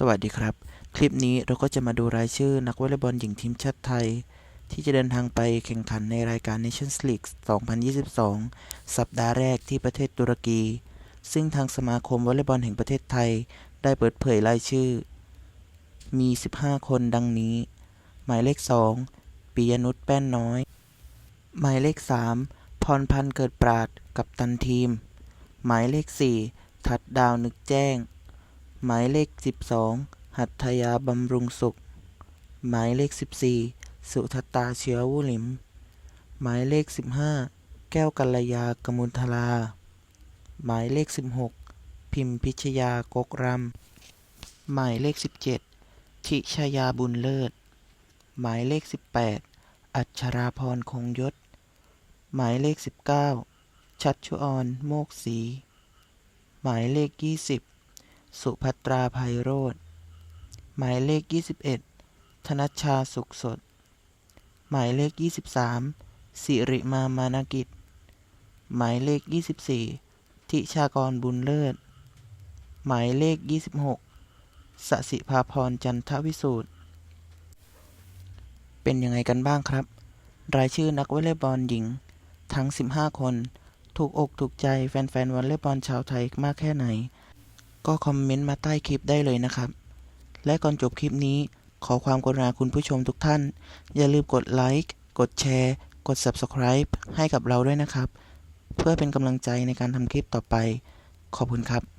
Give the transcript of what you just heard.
สวัสดีครับ คลิปนี้เราก็จะมาดูรายชื่อนักวอลเลย์บอลหญิงทีมชาติไทย ที่จะเดินทางไปแข่งขันในรายการ Nations League 2022 สัปดาห์แรกที่ประเทศตุรกี ซึ่งทางสมาคมวอลเลย์บอลแห่งประเทศไทย ได้เปิดเผยรายชื่อ มี 15 คนดังนี้ หมายเลข 2ปิยนุชแป้นน้อย หมายเลข 3 พรพันธ์เกิดปราดกับตันทีม หมายเลข 4 ทัดดาวนึกแจ้ง หมายเลข 12 หัตถยาบำรุงสุข หมายเลข 14 สุทตาเชื้อวุหลิม หมายเลข 15 แก้วกัลยากมุลทลา หมายเลข 16 พิมพิชยากกรำหมายเลข 17 ทิชยาบุญเลิศ หมายเลข 18 อัชราพรคงยศ หมายเลข 19 ชัชชุออนโมกศรีหมายเลข 20 สุภัตราภัยโรธหมายเลข 21 ธนชชาสุขสด หมายเลข 23 สิริมามานกิจ หมายเลข 24 ทิชากรบุญเลิศ หมายเลข 26สสิภาพรจันทวิสูตรเป็นยังไงกันบ้างครับ รายชื่อนักวอลเลย์บอลหญิง ทั้ง 15 คน ถูกอกถูกใจแฟนๆวอลเลย์บอลชาวไทยมากแค่ไหน ก็คอมเมนต์มาใต้คลิปได้เลยนะครับ และก่อนจบคลิปนี้ขอความกรุณาคุณผู้ชมทุกท่าน อย่าลืมกดไลค์กดแชร์ กด Subscribe ให้กับเราด้วยนะครับ เพื่อเป็นกำลังใจในการทำคลิปต่อไป ขอบคุณครับ